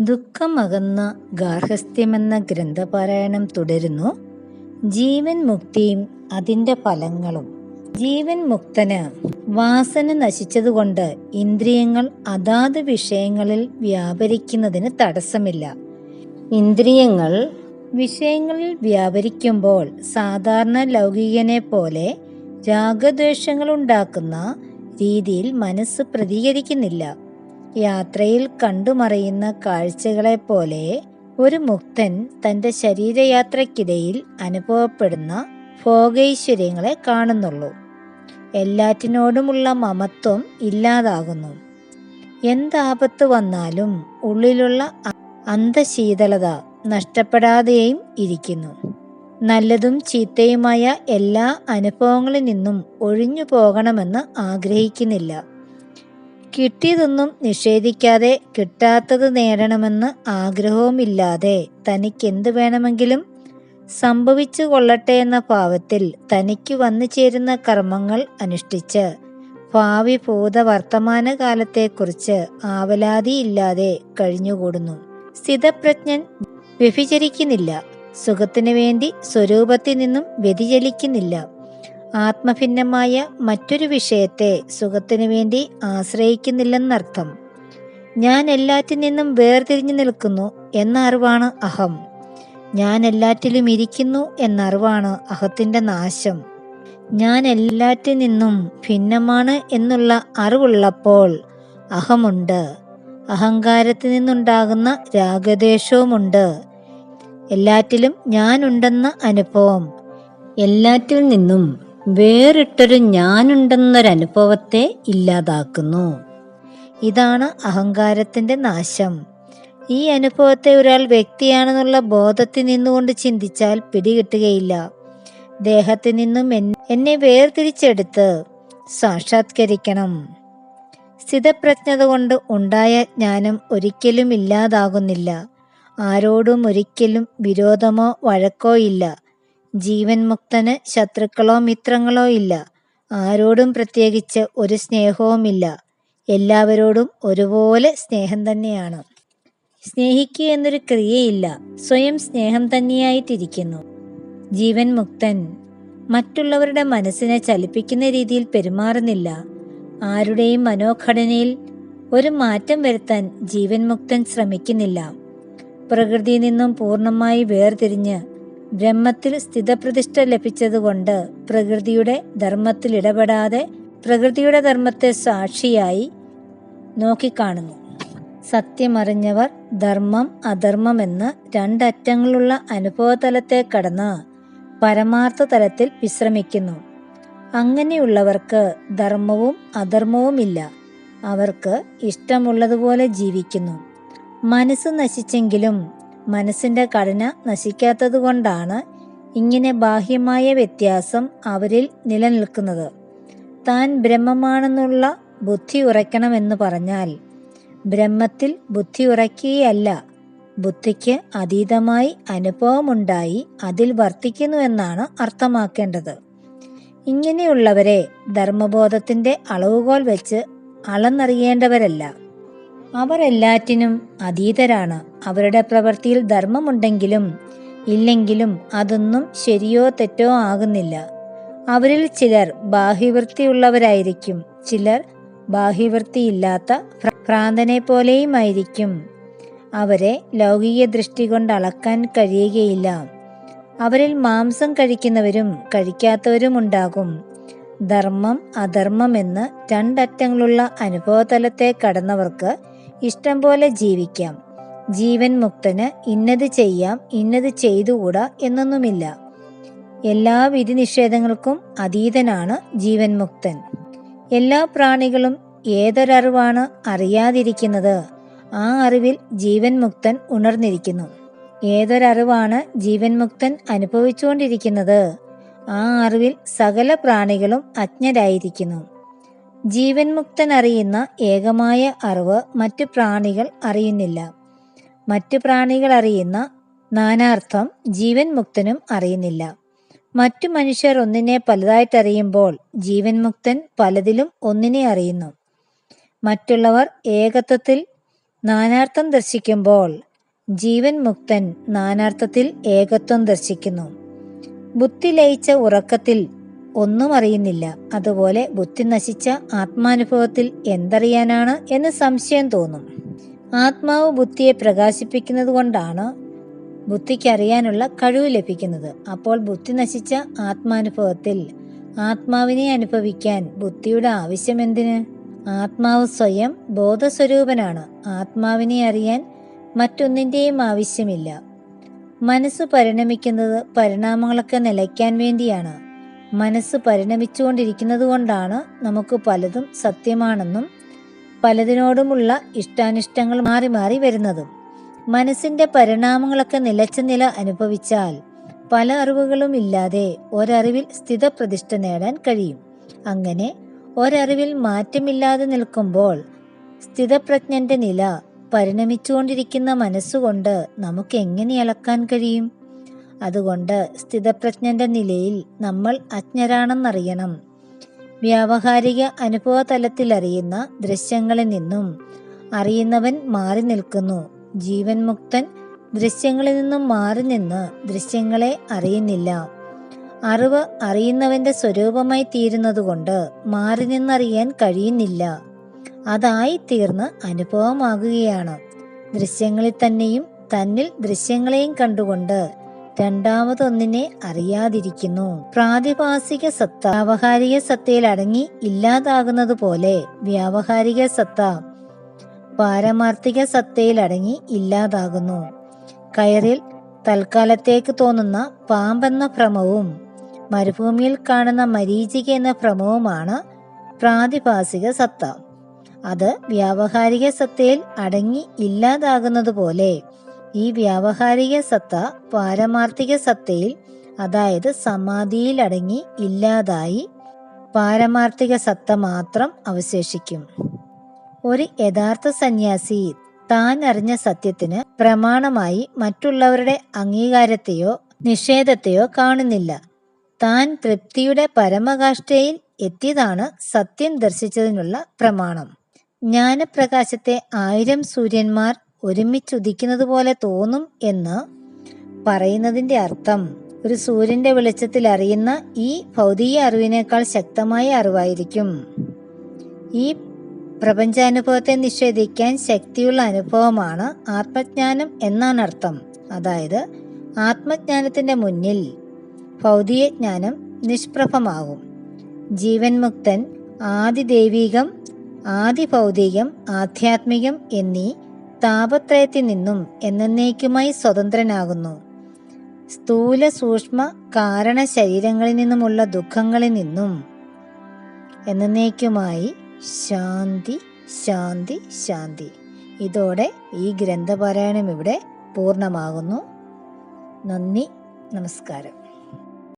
ദുഃഖമകന്ന ഗാർഹസ്ഥ്യമെന്ന ഗ്രന്ഥപാരായണം തുടരുന്നു. ജീവൻ മുക്തിയും അതിന്റെ ഫലങ്ങളും. ജീവൻ മുക്തന് വാസന നശിച്ചതുകൊണ്ട് ഇന്ദ്രിയങ്ങൾ അതാത് വിഷയങ്ങളിൽ വ്യാപരിക്കുന്നതിന് തടസ്സമില്ല. ഇന്ദ്രിയങ്ങൾ വിഷയങ്ങളിൽ വ്യാപരിക്കുമ്പോൾ സാധാരണ ലൗകികനെ പോലെ രാഗദ്വേഷങ്ങളുണ്ടാക്കുന്ന രീതിയിൽ മനസ്സ് പ്രതികരിക്കുന്നില്ല. യാത്രയിൽ കണ്ടുമറിയുന്ന കാഴ്ചകളെപ്പോലെ ഒരു മുക്തൻ തന്റെ ശരീരയാത്രയ്ക്കിടയിൽ അനുഭവപ്പെടുന്ന ഭോഗൈശ്വര്യങ്ങളെ കാണുന്നുള്ളൂ. എല്ലാറ്റിനോടുമുള്ള മമത്വം ഇല്ലാതാകുന്നു. എന്താപത്ത് വന്നാലും ഉള്ളിലുള്ള അന്തശീതലത നഷ്ടപ്പെടാതെയും ഇരിക്കുന്നു. നല്ലതും ചീത്തയുമായ എല്ലാ അനുഭവങ്ങളിൽ നിന്നും ഒഴിഞ്ഞു പോകണമെന്ന് ആഗ്രഹിക്കുന്നില്ല. കിട്ടിയതൊന്നും നിഷേധിക്കാതെ കിട്ടാത്തത് നേടണമെന്ന് ആഗ്രഹവുമില്ലാതെ തനിക്ക് എന്ത് വേണമെങ്കിലും സംഭവിച്ചു കൊള്ളട്ടെ എന്ന ഭാവത്തിൽ തനിക്ക് വന്നു ചേരുന്ന കർമ്മങ്ങൾ അനുഷ്ഠിച്ച് ഭാവി ഭൂത വർത്തമാന കാലത്തെക്കുറിച്ച് ആവലാതിയില്ലാതെ കഴിഞ്ഞുകൂടുന്നു. സ്ഥിതപ്രജ്ഞൻ വ്യഭിചരിക്കുന്നില്ല. സുഖത്തിനു വേണ്ടി സ്വരൂപത്തിൽ നിന്നും വ്യതിചലിക്കുന്നില്ല. ആത്മഭിന്നമായ മറ്റൊരു വിഷയത്തെ സുഖത്തിനു വേണ്ടി ആശ്രയിക്കുന്നില്ലെന്നർത്ഥം. ഞാൻ എല്ലാറ്റിൽ നിന്നും വേർതിരിഞ്ഞു നിൽക്കുന്നു എന്ന അറിവാണ് അഹം. ഞാൻ എല്ലാറ്റിലും ഇരിക്കുന്നു എന്ന അറിവാണ് അഹത്തിന്റെ നാശം. ഞാൻ എല്ലാറ്റിൽ നിന്നും ഭിന്നമാണ് എന്നുള്ള അറിവുള്ളപ്പോൾ അഹമുണ്ട്. അഹങ്കാരത്തിൽ നിന്നുണ്ടാകുന്ന രാഗദ്വേഷവുമുണ്ട്. എല്ലാറ്റിലും ഞാനുണ്ടെന്ന അനുഭവം. എല്ലാറ്റിൽ നിന്നും വേറിട്ടൊരു ഞാനുണ്ടെന്നൊരനുഭവത്തെ ഇല്ലാതാക്കുന്നു. ഇതാണ് അഹങ്കാരത്തിന്റെ നാശം. ഈ അനുഭവത്തെ ഒരാൾ വ്യക്തിയാണെന്നുള്ള ബോധത്തിൽ നിന്നുകൊണ്ട് ചിന്തിച്ചാൽ പിടികിട്ടുകയില്ല. ദേഹത്തിൽ നിന്നും എന്നെ വേർതിരിച്ചെടുത്ത് സാക്ഷാത്കരിക്കണം. സ്ഥിതപ്രജ്ഞത കൊണ്ട് ഉണ്ടായ ജ്ഞാനം ഒരിക്കലും ഇല്ലാതാകുന്നില്ല. ആരോടും ഒരിക്കലും വിരോധമോ വഴക്കോ ഇല്ല. ജീവൻ മുക്തന് ശത്രുക്കളോ മിത്രങ്ങളോ ഇല്ല. ആരോടും പ്രത്യേകിച്ച് ഒരു സ്നേഹവുമില്ല. എല്ലാവരോടും ഒരുപോലെ സ്നേഹം തന്നെയാണ്. സ്നേഹിക്കുക എന്നൊരു ക്രിയയില്ല. സ്വയം സ്നേഹം തന്നെയായിട്ടിരിക്കുന്നു. ജീവൻ മുക്തൻ മറ്റുള്ളവരുടെ മനസ്സിനെ ചലിപ്പിക്കുന്ന രീതിയിൽ പെരുമാറുന്നില്ല. ആരുടെയും മനോഘടനയിൽ ഒരു മാറ്റം വരുത്താൻ ജീവൻ മുക്തൻ ശ്രമിക്കുന്നില്ല. പ്രകൃതിയിൽ നിന്നും പൂർണമായി വേർതിരിഞ്ഞ് ബ്രഹ്മത്തിൽ സ്ഥിതപ്രതിഷ്ഠ ലഭിച്ചതുകൊണ്ട് പ്രകൃതിയുടെ ധർമ്മത്തിൽ ഇടപെടാതെ പ്രകൃതിയുടെ ധർമ്മത്തെ സാക്ഷിയായി നോക്കിക്കാണുന്നു. സത്യമറിഞ്ഞവർ ധർമ്മം അധർമ്മം എന്ന് രണ്ടറ്റങ്ങളുള്ള അനുഭവതലത്തെ കടന്ന് പരമാർത്ഥ തലത്തിൽ വിശ്രമിക്കുന്നു. അങ്ങനെയുള്ളവർക്ക് ധർമ്മവും അധർമ്മവുമില്ല. അവർക്ക് ഇഷ്ടമുള്ളതുപോലെ ജീവിക്കുന്നു. മനസ്സ് നശിച്ചെങ്കിലും മനസ്സിന്റെ ഘടന നശിക്കാത്തതുകൊണ്ടാണ് ഇങ്ങനെ ബാഹ്യമായ വ്യത്യാസം അവരിൽ നിലനിൽക്കുന്നത്. താൻ ബ്രഹ്മമാണെന്നുള്ള ബുദ്ധി ഉറയ്ക്കണമെന്ന് പറഞ്ഞാൽ ബ്രഹ്മത്തിൽ ബുദ്ധി ഉറയ്ക്കുകയല്ല ബുദ്ധിക്ക് അതീതമായി അനുഭവമുണ്ടായി അതിൽ വർത്തിക്കുന്നു എന്നാണ് അർത്ഥമാക്കേണ്ടത്. ഇങ്ങനെയുള്ളവരെ ധർമ്മബോധത്തിന്റെ അളവുകോൽ വെച്ച് അളന്നറിയേണ്ടവരല്ല. അവർ എല്ലാറ്റിനും അതീതരാണ്. അവരുടെ പ്രവൃത്തിയിൽ ധർമ്മമുണ്ടെങ്കിലും ഇല്ലെങ്കിലും അതൊന്നും ശരിയോ തെറ്റോ ആകുന്നില്ല. അവരിൽ ചിലർ ബാഹ്യവൃത്തിയുള്ളവരായിരിക്കും ചിലർ ബാഹ്യവൃത്തിയില്ലാത്ത ഭ്ര- ഭ്രാന്തനെ പോലെയുമായിരിക്കും അവരെ ലൗകിക ദൃഷ്ടി കൊണ്ട് അളക്കാൻ കഴിയുകയില്ല. അവരിൽ മാംസം കഴിക്കുന്നവരും കഴിക്കാത്തവരും ഉണ്ടാകും ധർമ്മം അധർമ്മം എന്ന് രണ്ടറ്റങ്ങളുള്ള അനുഭവതലത്തെ കടന്നവർക്ക് ഇഷ്ടം പോലെ ജീവിക്കാം. ജീവൻ മുക്തന് ഇന്നത് ചെയ്യാം ഇന്നത് ചെയ്തുകൂടാ എന്നൊന്നുമില്ല. എല്ലാ വിധി നിഷേധങ്ങൾക്കും അതീതനാണ് ജീവൻ മുക്തൻ. എല്ലാ പ്രാണികളും ഏതൊരറിവാണ് അറിയാതിരിക്കുന്നത്? ആ അറിവിൽ ജീവൻ മുക്തൻ ഉണർന്നിരിക്കുന്നു. ഏതൊരറിവാണ് ജീവൻ മുക്തൻ അനുഭവിച്ചുകൊണ്ടിരിക്കുന്നത്? ആ അറിവിൽ സകല പ്രാണികളും അജ്ഞരായിരിക്കുന്നു. ജീവൻ മുക്തൻ അറിയുന്ന ഏകമായ അറിവ് മറ്റു പ്രാണികൾ അറിയുന്നില്ല. മറ്റു പ്രാണികൾ അറിയുന്ന നാനാർത്ഥം ജീവൻ മുക്തനും അറിയുന്നില്ല. മറ്റു മനുഷ്യർ ഒന്നിനെ പലതായിട്ടറിയുമ്പോൾ ജീവൻ മുക്തൻ പലതിലും ഒന്നിനെ അറിയുന്നു. മറ്റുള്ളവർ ഏകത്വത്തിൽ നാനാർത്ഥം ദർശിക്കുമ്പോൾ ജീവൻ മുക്തൻ നാനാർത്ഥത്തിൽ ഏകത്വം ദർശിക്കുന്നു. ബുദ്ധി ലയിച്ച ഉറക്കത്തിൽ ഒന്നും അറിയുന്നില്ല. അതുപോലെ ബുദ്ധി നശിച്ച ആത്മാനുഭവത്തിൽ എന്തറിയാനാണ് എന്ന് സംശയം തോന്നും. ആത്മാവ് ബുദ്ധിയെ പ്രകാശിപ്പിക്കുന്നത് കൊണ്ടാണ് ബുദ്ധിക്ക് അറിയാനുള്ള കഴിവ് ലഭിക്കുന്നത്. അപ്പോൾ ബുദ്ധി നശിച്ച ആത്മാനുഭവത്തിൽ ആത്മാവിനെ അനുഭവിക്കാൻ ബുദ്ധിയുടെ ആവശ്യം എന്തിന്? ആത്മാവ് സ്വയം ബോധസ്വരൂപനാണ്. ആത്മാവിനെ അറിയാൻ മറ്റൊന്നിന്റെയും ആവശ്യമില്ല. മനസ്സ് പരിണമിക്കുന്നത് പരിണാമങ്ങളൊക്കെ നിലയ്ക്കാൻ വേണ്ടിയാണ്. മനസ്സ് പരിണമിച്ചുകൊണ്ടിരിക്കുന്നതുകൊണ്ടാണ് നമുക്ക് പലതും സത്യമാണെന്നും പലതിനോടുമുള്ള ഇഷ്ടാനിഷ്ടങ്ങൾ മാറി മാറി വരുന്നതും. മനസ്സിന്റെ പരിണാമങ്ങളൊക്കെ നിലച്ച നില അനുഭവിച്ചാൽ പല അറിവുകളും ഇല്ലാതെ ഒരറിവിൽ സ്ഥിതപ്രതിഷ്ഠ നേടാൻ കഴിയും. അങ്ങനെ ഒരറിവിൽ മാറ്റമില്ലാതെ നിൽക്കുമ്പോൾ സ്ഥിതപ്രജ്ഞന്റെ നില പരിണമിച്ചുകൊണ്ടിരിക്കുന്ന മനസ്സുകൊണ്ട് നമുക്ക് എങ്ങനെ അളക്കാൻ കഴിയും? അതുകൊണ്ട് സ്ഥിതപ്രജ്ഞന്റെ നിലയിൽ നമ്മൾ അജ്ഞരാണെന്നറിയണം. വ്യാവഹാരിക അനുഭവ തലത്തിലറിയുന്ന ദൃശ്യങ്ങളിൽ നിന്നും അറിയുന്നവൻ മാറി നിൽക്കുന്നു. ജീവൻ മുക്തൻ ദൃശ്യങ്ങളിൽ നിന്നും മാറി നിന്ന് ദൃശ്യങ്ങളെ അറിയുന്നില്ല. അറിവ് അറിയുന്നവന്റെ സ്വരൂപമായി തീരുന്നതുകൊണ്ട് മാറി നിന്നറിയാൻ കഴിയുന്നില്ല. അതായി തീർന്ന് അനുഭവമാകുകയാണ്. ദൃശ്യങ്ങളിൽ തന്നെയും തന്നിൽ ദൃശ്യങ്ങളെയും കണ്ടുകൊണ്ട് രണ്ടാമതൊന്നിനെ അറിയാതിരിക്കുന്നു. പ്രാതിഭാസിക സത്ത വ്യാവഹാരിക സത്തയിൽ അടങ്ങി ഇല്ലാതാകുന്നത് പോലെ വ്യാവഹാരിക സത്ത പാരമാർത്ഥിക സത്തയിൽ അടങ്ങി ഇല്ലാതാകുന്നു. കയറിൽ തൽക്കാലത്തേക്ക് തോന്നുന്ന പാമ്പെന്ന ഭ്രമവും മരുഭൂമിയിൽ കാണുന്ന മരീചിക എന്ന ഭ്രമവുമാണ് പ്രാതിഭാസിക സത്ത. അത് വ്യാവഹാരിക സത്തയിൽ അടങ്ങി ഇല്ലാതാകുന്നത് പോലെ ഈ വ്യാവഹാരിക സത്ത പാരമാർത്ഥിക സത്തയിൽ അതായത് സമാധിയിൽ അടങ്ങി ഇല്ലാതായി പാരമാർത്ഥിക സത്ത മാത്രം അവശേഷിക്കും. ഒരു യഥാർത്ഥ സന്യാസി താൻ അറിഞ്ഞ സത്യത്തിന് പ്രമാണമായി മറ്റുള്ളവരുടെ അംഗീകാരത്തെയോ നിഷേധത്തെയോ കാണുന്നില്ല. താൻ തൃപ്തിയുടെ പരമകാഷ്ഠയിൽ എത്തിയതാണ് സത്യം ദർശിച്ചതിനുള്ള പ്രമാണം. ജ്ഞാനപ്രകാശത്തെ ആയിരം സൂര്യന്മാർ ഒരുമിച്ചുദിക്കുന്നത് പോലെ തോന്നും എന്ന് പറയുന്നതിന്റെ അർത്ഥം ഒരു സൂര്യന്റെ വെളിച്ചത്തിൽ അറിയുന്ന ഈ ഭൗതിക അറിവിനേക്കാൾ ശക്തമായ അറിവായിരിക്കും. ഈ പ്രപഞ്ചാനുഭവത്തെ നിഷേധിക്കാൻ ശക്തിയുള്ള അനുഭവമാണ് ആത്മജ്ഞാനം എന്നാണ് അർത്ഥം. അതായത് ആത്മജ്ഞാനത്തിന്റെ മുന്നിൽ ഭൗതിക ജ്ഞാനം നിഷ്പ്രഭമാകും. ജീവൻ മുക്തൻ ആദിദൈവികം ആദിഭൗതികം ആധ്യാത്മികം എന്നീ താപത്രയത്തിൽ നിന്നും എന്നേക്കുമായി സ്വതന്ത്രനാകുന്നു. സ്ഥൂല സൂക്ഷ്മ കാരണ ശരീരങ്ങളിൽ നിന്നുമുള്ള ദുഃഖങ്ങളിൽ നിന്നും എന്നേക്കുമായി ശാന്തി ശാന്തി ശാന്തി. ഇതോടെ ഈ ഗ്രന്ഥപാരായണം ഇവിടെ പൂർണമാകുന്നു. നന്ദി നമസ്കാരം.